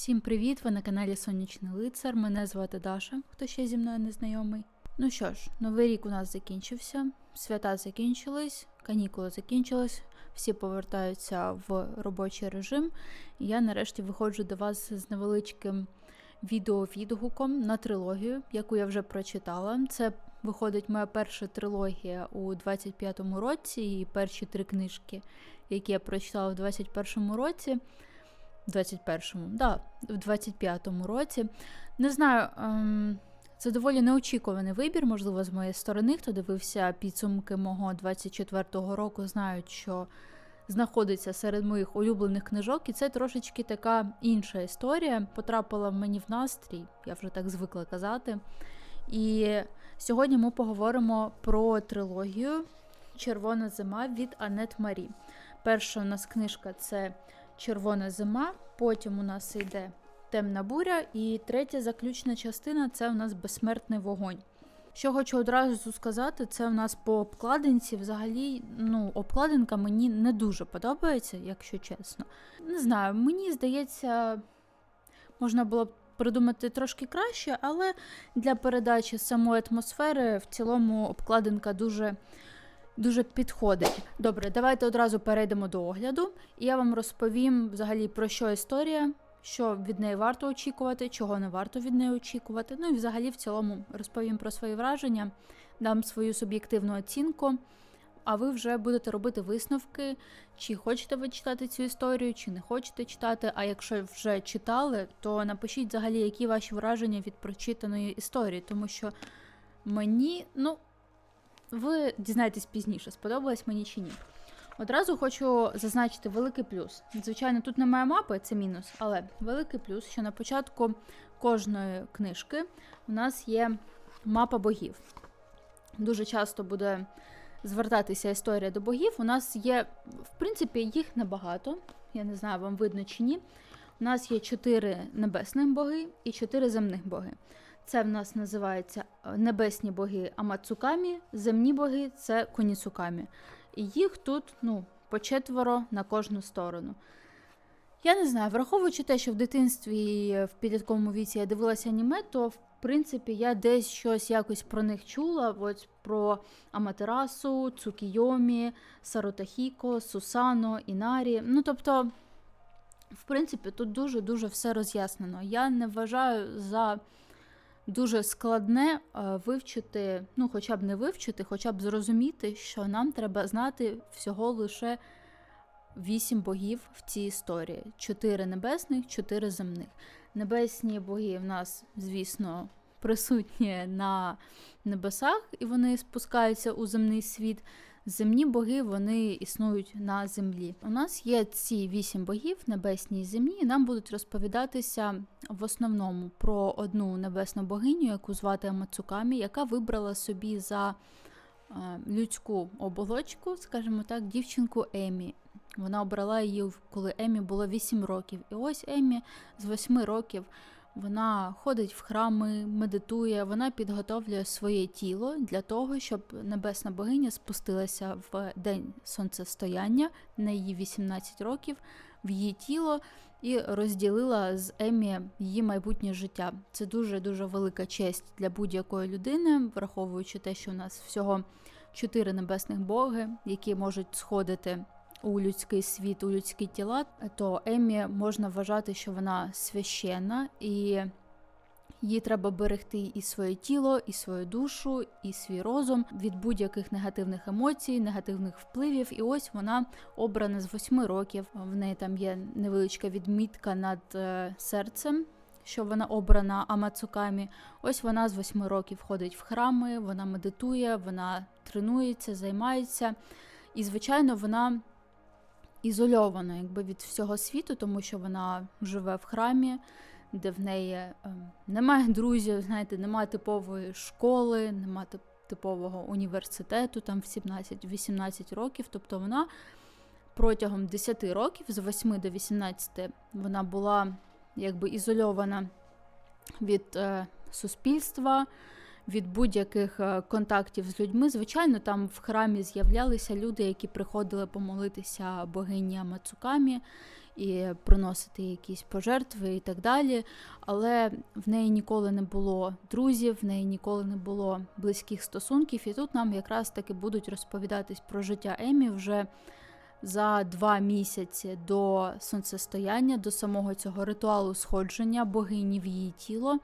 Всім привіт! Ви на каналі Сонячний Лицар. Мене звати Даша, хто ще зі мною не знайомий. Ну що ж, новий рік у нас закінчився, свята закінчились, канікули закінчились, всі повертаються в робочий режим. І я нарешті виходжу до вас з невеличким відеовідгуком на трилогію, яку я вже прочитала. Це виходить моя перша трилогія у 25-му році, і перші три книжки, які я прочитала в 21-му році. 21-му, да, в 25-му році. Не знаю, ем, це доволі неочікуваний вибір, можливо, з моєї сторони. Хто дивився підсумки мого 24-го року, знають, що знаходиться серед моїх улюблених книжок, і це трошечки така інша історія. Потрапила мені в настрій, я вже так звикла казати. І сьогодні ми поговоримо про трилогію Червона зима від Анет Марі. Перша у нас книжка це Червона зима, потім у нас йде Темна буря, і третя заключна частина це у нас безсмертний вогонь. Що хочу одразу сказати, це у нас по обкладинці. Взагалі, ну, обкладинка мені не дуже подобається, якщо чесно. Не знаю, мені здається, можна було б придумати трошки краще, але для передачі самої атмосфери в цілому обкладинка дуже дуже підходить. Добре, давайте одразу перейдемо до огляду, і я вам розповім взагалі про що історія, що від неї варто очікувати, чого не варто від неї очікувати. Ну і взагалі в цілому розповім про свої враження, дам свою суб'єктивну оцінку. А ви вже будете робити висновки, чи хочете ви читати цю історію, чи не хочете читати. А якщо вже читали, то напишіть взагалі, які ваші враження від прочитаної історії, тому що мені, ну, ви дізнаєтесь пізніше, сподобалось мені чи ні. Одразу хочу зазначити великий плюс. Звичайно, тут немає мапи, це мінус, але великий плюс, що на початку кожної книжки у нас є мапа богів. Дуже часто буде звертатися історія до богів. У нас є, в принципі, їх небагато. Я не знаю, вам видно чи ні. У нас є чотири небесних боги і чотири земних боги. Це в нас називається небесні боги Амацукамі, земні боги це Коніцукамі. І їх тут ну, по четверо на кожну сторону. Я не знаю, враховуючи те, що в дитинстві в підлітковому віці я дивилася аніме, то в принципі я десь щось якось про них чула. От про Аматерасу, Цукійомі, Саротахіко, Сусано, Інарі. Ну тобто, в принципі, тут дуже-дуже все роз'яснено. Я не вважаю за дуже складне вивчити, ну, хоча б не вивчити, хоча б зрозуміти, що нам треба знати всього лише вісім богів в цій історії: чотири небесних, чотири земних. Небесні боги в нас, звісно, присутні на небесах, і вони спускаються у земний світ. Земні боги вони існують на землі. У нас є ці вісім богів, небесні і земні, і нам будуть розповідатися в основному про одну небесну богиню, яку звати Амацукамі, яка вибрала собі за людську оболочку, скажімо так, дівчинку Емі. Вона обрала її, коли Емі було 8 років. І ось Емі з 8 років. Вона ходить в храми, медитує, вона підготовлює своє тіло для того, щоб небесна богиня спустилася в день сонцестояння на її 18 років в її тіло і розділила з Емі її майбутнє життя. Це дуже дуже велика честь для будь-якої людини, враховуючи те, що у нас всього чотири небесних боги, які можуть сходити у людський світ, у людські тіла, то Емі можна вважати, що вона священна, і їй треба берегти і своє тіло, і свою душу, і свій розум від будь-яких негативних емоцій, негативних впливів. І ось вона обрана з восьми років. В неї там є невеличка відмітка над е, серцем. Що вона обрана Амацукамі. Ось вона з восьми років ходить в храми, вона медитує, вона тренується, займається. І, звичайно, вона ізольована якби від всього світу, тому що вона живе в храмі, де в неї е, немає друзів, знаєте, немає типової школи, немає типового університету там в 17-18 років. Тобто вона протягом 10 років, з 8 до 18, вона була якби ізольована від е, суспільства від будь-яких е, контактів з людьми. Звичайно, там в храмі з'являлися люди, які приходили помолитися богині Мацукамі і приносити якісь пожертви і так далі. Але в неї ніколи не було друзів, в неї ніколи не було близьких стосунків. І тут нам якраз таки будуть розповідатись про життя Емі вже за два місяці до сонцестояння, до самого цього ритуалу сходження богині в її тіло.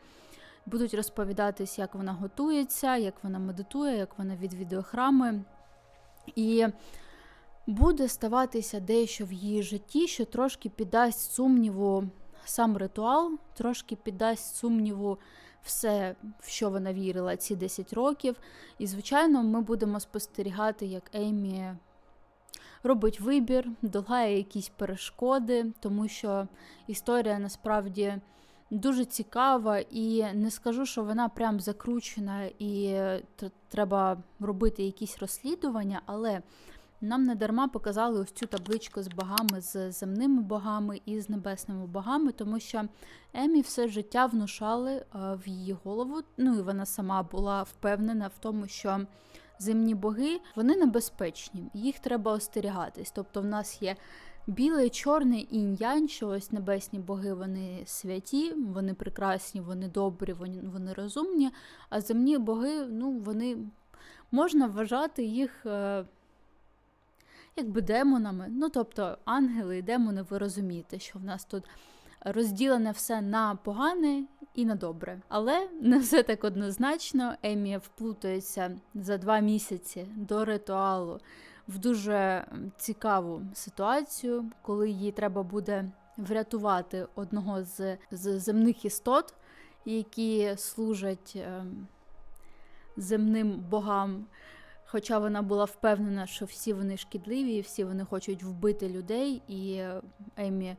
Будуть розповідатись, як вона готується, як вона медитує, як вона відвідує храми. І буде ставатися дещо в її житті, що трошки піддасть сумніву сам ритуал, трошки піддасть сумніву все, в що вона вірила ці 10 років. І, звичайно, ми будемо спостерігати, як Еймі робить вибір, долає якісь перешкоди, тому що історія насправді дуже цікава, і не скажу, що вона прям закручена і треба робити якісь розслідування, але нам не дарма показали ось цю табличку з богами, з земними богами і з небесними богами, тому що Емі все життя внушали е, в її голову. Ну і вона сама була впевнена в тому, що земні боги вони небезпечні, їх треба остерігатись. Тобто, в нас є білий, чорний інь-янь, що ось небесні боги вони святі, вони прекрасні, вони добрі, вони, вони розумні. А земні боги, ну вони можна вважати їх. е, Якби демонами, ну тобто ангели і демони, ви розумієте, що в нас тут розділене все на погане і на добре. Але не все так однозначно. Емі вплутується за два місяці до ритуалу в дуже цікаву ситуацію, коли їй треба буде врятувати одного з, з земних істот, які служать ем, земним богам. Хоча вона була впевнена, що всі вони шкідливі, всі вони хочуть вбити людей, і е, Емі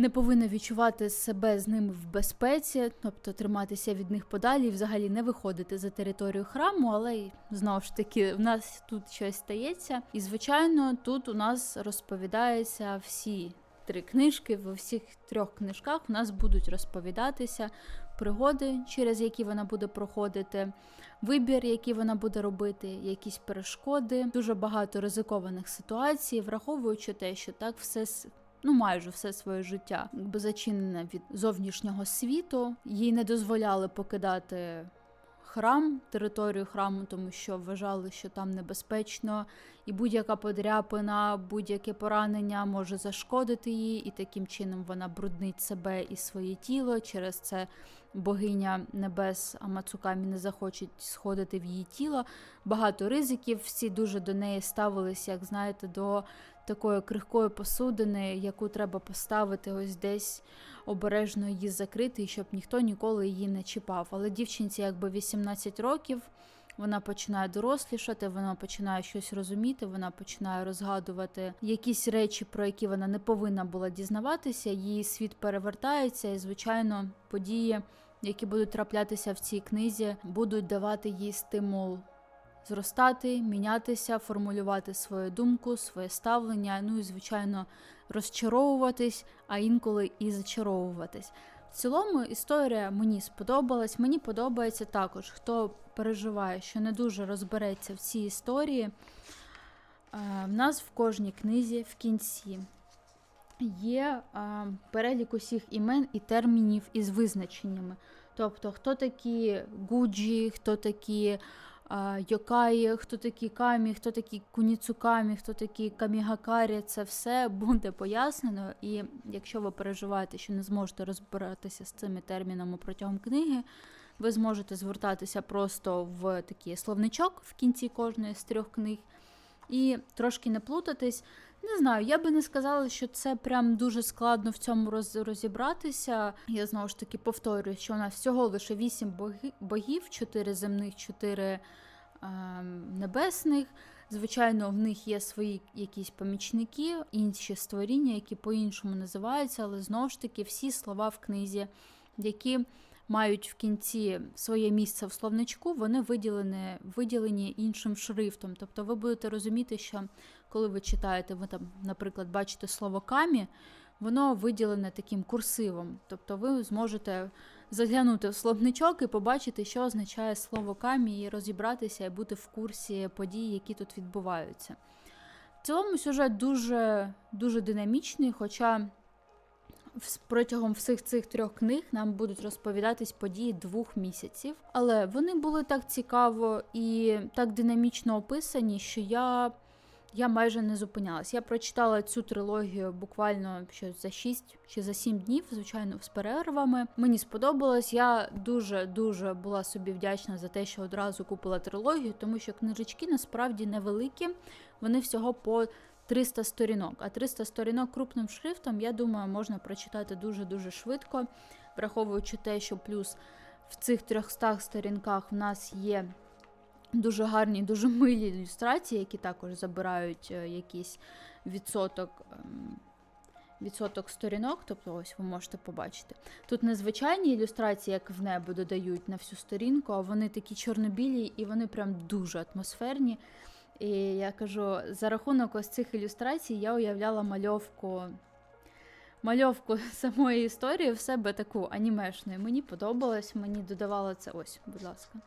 не повинна відчувати себе з ними в безпеці, тобто триматися від них подалі і взагалі не виходити за територію храму, але знову ж таки, в нас тут щось стається. І, звичайно, тут у нас розповідається всі три книжки. В усіх трьох книжках у нас будуть розповідатися пригоди, через які вона буде проходити, вибір, який вона буде робити, якісь перешкоди, дуже багато ризикованих ситуацій, враховуючи те, що так все ну майже все своє життя, якби зачинена від зовнішнього світу. Їй не дозволяли покидати храм, територію храму, тому що вважали, що там небезпечно, і будь-яка подряпина, будь-яке поранення може зашкодити їй, і таким чином вона бруднить себе і своє тіло. Через це богиня небес Амацукамі не захочуть сходити в її тіло. Багато ризиків, всі дуже до неї ставилися, як знаєте, до такої крихкої посудини, яку треба поставити ось десь обережно її закрити, щоб ніхто ніколи її не чіпав. Але дівчинці, якби 18 років, вона починає дорослішати, вона починає щось розуміти, вона починає розгадувати якісь речі, про які вона не повинна була дізнаватися. Її світ перевертається, і, звичайно, події, які будуть траплятися в цій книзі, будуть давати їй стимул зростати, мінятися, формулювати свою думку, своє ставлення, ну і, звичайно, розчаровуватись, а інколи і зачаровуватись. В цілому історія мені сподобалась. Мені подобається також, хто переживає, що не дуже розбереться в цій історії. Е, В нас в кожній книзі в кінці є е, перелік усіх імен і термінів із визначеннями. Тобто, хто такі гуджі, хто такі Йокаї, хто такі камі, хто такі куніцукамі, хто такі камігакарі, це все буде пояснено. І якщо ви переживаєте, що не зможете розбиратися з цими термінами протягом книги, ви зможете звертатися просто в такий словничок в кінці кожної з трьох книг і трошки не плутатись. Не знаю, я би не сказала, що це прям дуже складно в цьому роз, розібратися. Я знову ж таки повторюю, що у нас всього лише вісім боги, богів, чотири земних, чотири ем, небесних. Звичайно, в них є свої якісь помічники, інші створіння, які по-іншому називаються, але знову ж таки всі слова в книзі, які мають в кінці своє місце в словничку, вони виділені, виділені іншим шрифтом. Тобто ви будете розуміти, що коли ви читаєте, ви там, наприклад, бачите слово камі, воно виділене таким курсивом. Тобто ви зможете заглянути в словничок і побачити, що означає слово камі, і розібратися і бути в курсі подій, які тут відбуваються. В цілому сюжет дуже, дуже динамічний, хоча протягом всіх цих трьох книг нам будуть розповідатись події двох місяців. Але вони були так цікаво і так динамічно описані, що я, я майже не зупинялась. Я прочитала цю трилогію буквально що за 6 чи за 7 днів, звичайно, з перервами. Мені сподобалось. Я дуже дуже була собі вдячна за те, що одразу купила трилогію, тому що книжечки насправді невеликі. Вони всього по 300 сторінок. А 300 сторінок крупним шрифтом, я думаю, можна прочитати дуже-дуже швидко, враховуючи те, що плюс в цих 300 сторінках в нас є дуже гарні, дуже милі ілюстрації, які також забирають е, якийсь відсоток. ем, Відсоток сторінок, тобто ось ви можете побачити. Тут незвичайні ілюстрації, як в небо додають на всю сторінку, а вони такі чорно-білі і вони прям дуже атмосферні. І я кажу, за рахунок ось цих ілюстрацій я уявляла мальовку. Мальовку самої історії в себе таку анімешну. Мені подобалось, мені додавало це ось, будь ласка.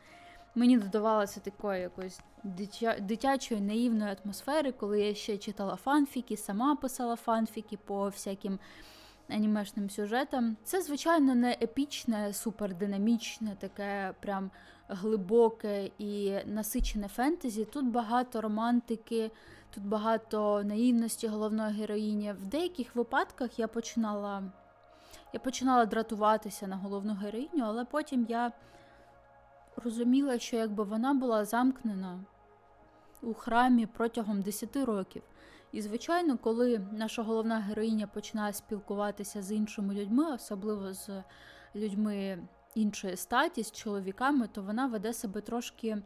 Мені додавалося такої якоїсь дитя... дитячої наївної атмосфери, коли я ще читала фанфіки, сама писала фанфіки по всяким анімешним сюжетам. Це, звичайно, не епічне, супердинамічне, таке прям глибоке і насичене фентезі. Тут багато романтики, тут багато наївності головної героїні. В деяких випадках я починала, я починала дратуватися на головну героїню, але потім я розуміла, що якби вона була замкнена у храмі протягом 10 років. І, звичайно, коли наша головна героїня починає спілкуватися з іншими людьми, особливо з людьми іншої статі, з чоловіками, то вона веде себе трошки,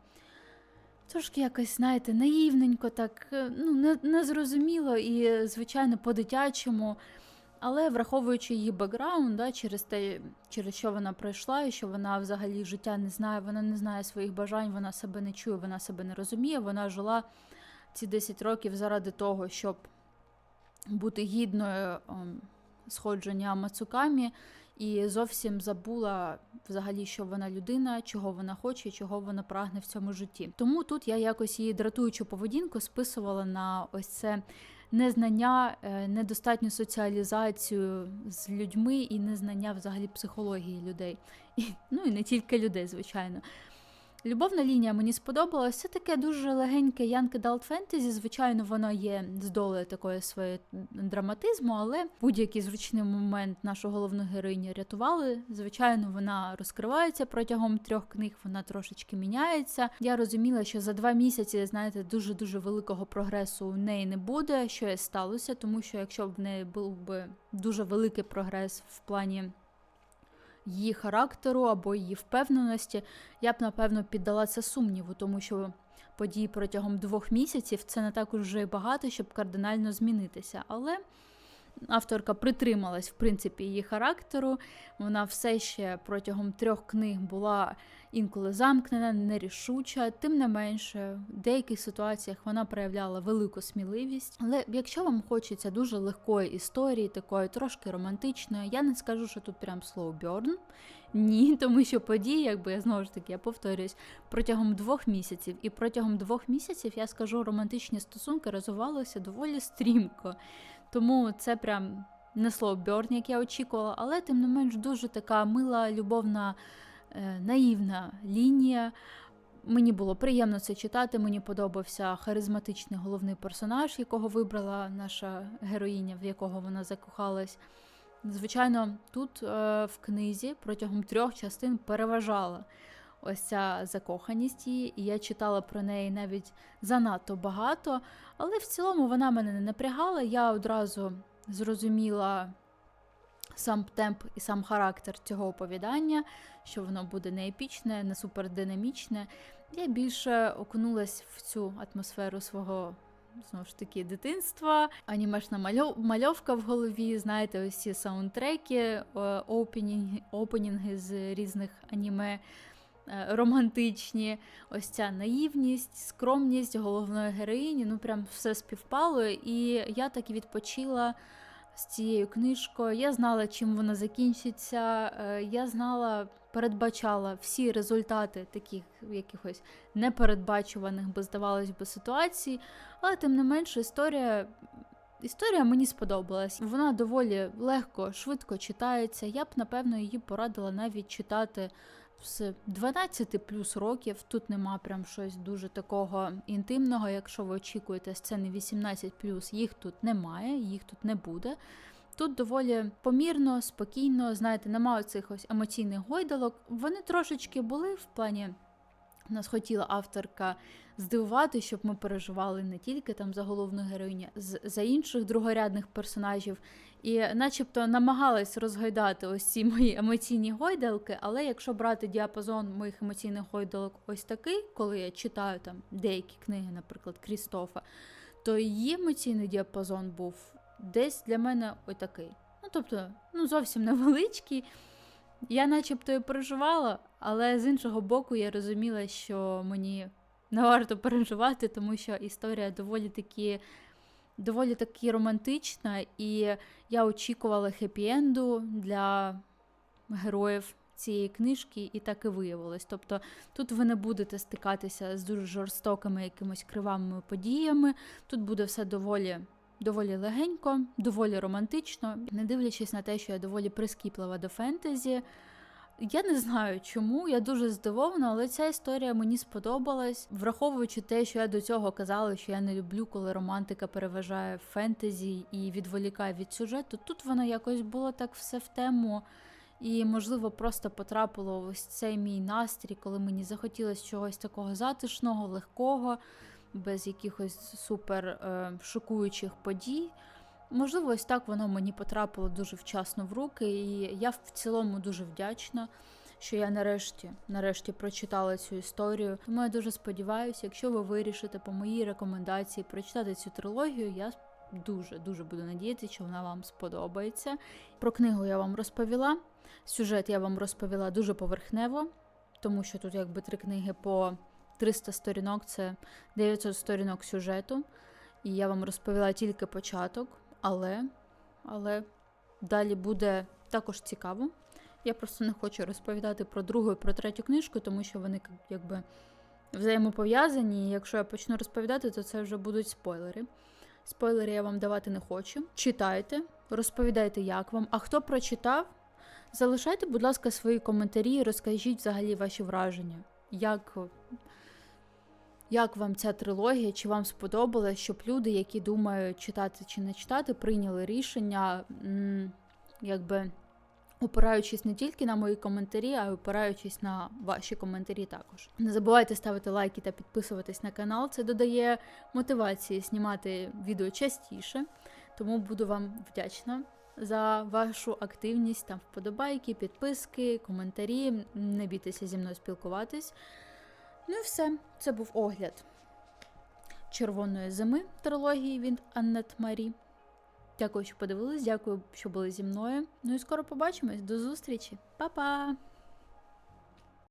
трошки якось, знаєте, наївненько, так е, ну, не- незрозуміло і, звичайно, по-дитячому. Але враховуючи її бекграунд, да, через те, через що вона пройшла, і що вона взагалі життя не знає, вона не знає своїх бажань, вона себе не чує, вона себе не розуміє, вона жила ці 10 років заради того, щоб бути гідною ем, сходження Мацукамі, і зовсім забула взагалі, що вона людина, чого вона хоче, чого вона прагне в цьому житті. Тому тут я якось її дратуючу поведінку списувала на ось це незнання, е, недостатню соціалізацію з людьми і незнання взагалі психології людей. І, ну і не тільки людей, звичайно. Любовна лінія мені сподобалась. Це таке дуже легеньке Янки Далт Фентезі. Звичайно, воно є з долею такої своєї драматизму, але будь-який зручний момент нашу головну героїню рятували. Звичайно, вона розкривається протягом трьох книг, вона трошечки міняється. Я розуміла, що за два місяці, знаєте, дуже дуже великого прогресу у неї не буде. Що сталося, тому що якщо б в неї був би дуже великий прогрес в плані її характеру або її впевненості, я б напевно піддала це сумніву, тому що події протягом двох місяців це не так уже багато, щоб кардинально змінитися. Але авторка притрималась в принципі її характеру. Вона все ще протягом трьох книг була інколи замкнена, нерішуча. Тим не менше, в деяких ситуаціях вона проявляла велику сміливість. Але якщо вам хочеться дуже легкої історії, такої трошки романтичної, я не скажу, що тут прям slow burn. Ні, тому що події, якби я знову ж таки я повторююсь, протягом двох місяців. І протягом двох місяців я скажу, романтичні стосунки розвивалися доволі стрімко. Тому це прям не burn, як я очікувала, але тим не менш дуже така мила, любовна, е, наївна лінія. Мені було приємно це читати. Мені подобався харизматичний головний персонаж, якого вибрала наша героїня, в якого вона закохалась. Звичайно, тут е, в книзі протягом трьох частин переважала ось ця закоханість її, і я читала про неї навіть занадто багато, але в цілому вона мене не напрягала. Я одразу зрозуміла сам темп і сам характер цього оповідання, що воно буде не епічне, не супердинамічне. Я більше окунулась в цю атмосферу свого. Знову ж таки, дитинства, анімешна мальовка в голові, знаєте, ось ці саундтреки, е, опенінги, опенінги з різних аніме, романтичні, ось ця наївність, скромність головної героїні. Ну, прям все співпало. І я так і відпочила з цією книжкою. Я знала, чим вона закінчиться. е, Я знала, передбачала всі результати таких якихось непередбачуваних, би здавалось би, ситуацій. Але тим не менше, історія. Історія мені сподобалась. Вона доволі легко, швидко читається. Я б, напевно, її порадила навіть читати з 12 плюс років. Тут нема прям щось дуже такого інтимного. Якщо ви очікуєте сцени 18 плюс, їх тут немає, їх тут не буде. Тут доволі помірно, спокійно, знаєте, немає цих ось емоційних гойдалок. Вони трошечки були в плані. Нас хотіла авторка здивувати, щоб ми переживали не тільки там за головну героїню, за інших другорядних персонажів, і начебто намагалась розгойдати ось ці мої емоційні гойдалки, але якщо брати діапазон моїх емоційних гойдалок ось такий, коли я читаю там деякі книги, наприклад, Крістофа, то її емоційний діапазон був десь для мене отакий. Ну, тобто, ну зовсім невеличкий. Я начебто і переживала, але з іншого боку я розуміла, що мені не варто переживати, тому що історія доволі таки, доволі таки романтична, і я очікувала хеппі-енду для героїв цієї книжки, і так і виявилось. Тобто тут ви не будете стикатися з дуже жорстокими якимось кривавими подіями. Тут буде все доволі. Доволі легенько, доволі романтично, не дивлячись на те, що я доволі прискіплива до фентезі. Я не знаю чому, я дуже здивована, але ця історія мені сподобалась, враховуючи те, що я до цього казала, що я не люблю, коли романтика переважає фентезі і відволікає від сюжету. Тут воно якось було так все в тему, і, можливо, просто потрапило ось цей мій настрій, коли мені захотілося чогось такого затишного, легкого, без якихось супер е, шокуючих подій. Можливо, ось так воно мені потрапило дуже вчасно в руки, і я в цілому дуже вдячна, що я нарешті, нарешті прочитала цю історію. Тому я дуже сподіваюся, якщо ви вирішите по моїй рекомендації прочитати цю трилогію, я дуже дуже буду надіятися, що вона вам сподобається. Про книгу я вам розповіла. Сюжет я вам розповіла дуже поверхнево, тому що тут якби три книги по 300 сторінок це 900 сторінок сюжету. І я вам розповіла тільки початок, але, але далі буде також цікаво. Я просто не хочу розповідати про другу і про третю книжку, тому що вони якби взаємопов'язані. Якщо я почну розповідати, то це вже будуть спойлери. Спойлери я вам давати не хочу. Читайте, розповідайте, як вам. А хто прочитав, залишайте, будь ласка, свої коментарі і розкажіть взагалі ваші враження. Як як вам ця трилогія? Чи вам сподобалось, щоб люди, які думають читати чи не читати, прийняли рішення, якби опираючись не тільки на мої коментарі, а й опираючись на ваші коментарі також. Не забувайте ставити лайки та підписуватись на канал. Це додає мотивації знімати відео частіше, тому буду вам вдячна. За вашу активність, там вподобайки, підписки, коментарі. Не бійтеся зі мною спілкуватись. Ну і все, це був огляд червоної зими трилогії від Аннет Марі. Дякую, що подивились, дякую, що були зі мною. Ну і скоро побачимось. До зустрічі, Па-па!